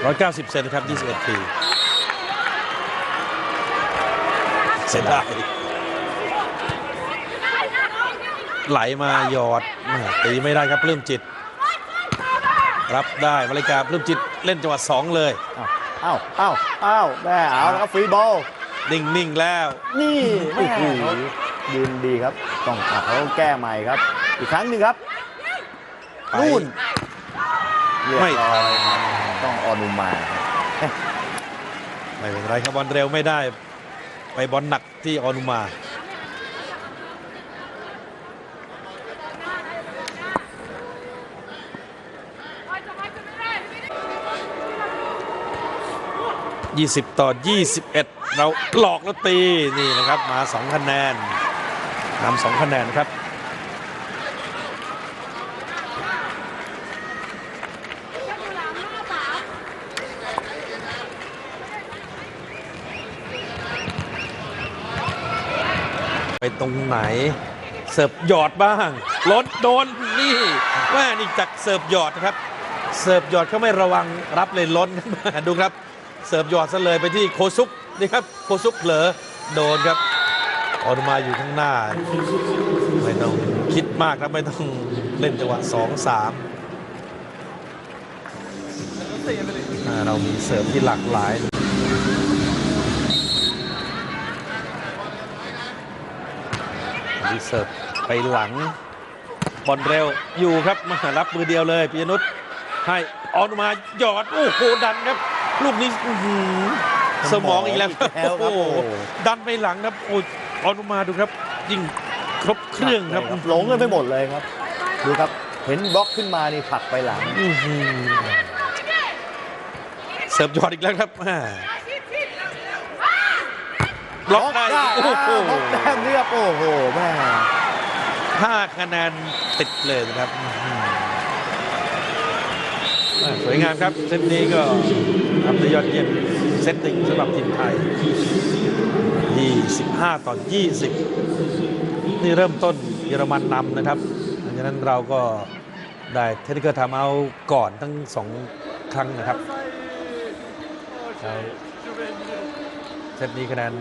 190 เซนครับ 21 ปีเสียดายไหลมาหยอดแม่ตีไม่ได้ครับปลื้มจิต รับได้มาริกาปลื้มจิตเล่นจังหวะสองเลยเอ้าเอ้าเอ้าแม่เอาแล้วครับฟรีบอลนิ่งๆแล้ว นี่แม่โอ้โหเขายืนดีครับ ต้องอัดเขาต้องแก้ใหม่ครับ อีกครั้งหนึ่งครับไปนู่นเรียบไม่ร้อยครับ ต้องออนุมาครับไม่เป็นไรครับบอลเร็วไม่ได้ ไปบอลหนักที่ออนุมา20 ต่อ 21 เราหลอกแล้วตี นี่นะครับ มา 2 คะแนนนำสองคะแนนครับ ตรงไหน เสิร์ฟหยอดบ้างล้นโดนนี่แม่นี่จากเสิร์ฟหยอดนะครับ เสิร์ฟหยอดเขาไม่ระวังรับเลยล้นมาดูครับเสิร์ฟหยอดซะเลยไปที่โคซุกนี่ครับโคซุกเผลอโดนครับออนุมาอยู่ข้างหน้า ไม่ต้องคิดมากครับไม่ต้องเล่นจังหวะสองสามเรามีเสิร์ฟที่หลากหลาย ดีเสิร์ฟไปหลังบอลเร็วอยู่ครับมารับมือเดียวเลยปิยนุชให้ออนมาหยอดโอ้โหดันครับ ลูกนี้อื้อหือสมองอีกแล้วครับแล้วครับโอ้โหโอ้โหดันไปหลังครับโอ้ยออนมาดูครับยิ่งครบเครื่องครับหลงกันไปหมดเลยครับ ดูครับเห็นบล็อกขึ้นมานี่ผลักไปหลังอื้อหือเสิร์ฟหยอดอีกแล้วครับอ่าบ ล็อกได้โอ้โหบล็อกแต้มเรียบโอ้โหแม่ห้าคะแนนติดเลยนะครับอื้อหืออ่าสวยงามครับเซตนี้ก็ทำได้ยอดเยี่ยมเซตหนึ่งสำหรับทีมไทย 25 ต่อ 20 นี่เริ่มต้นเยอรมันนำนะครับดังนั้นเราก็ได้เทคนิคทำเอาก่อนทั้งสองครั้งนะครับแล้วเซตนี้คะแนน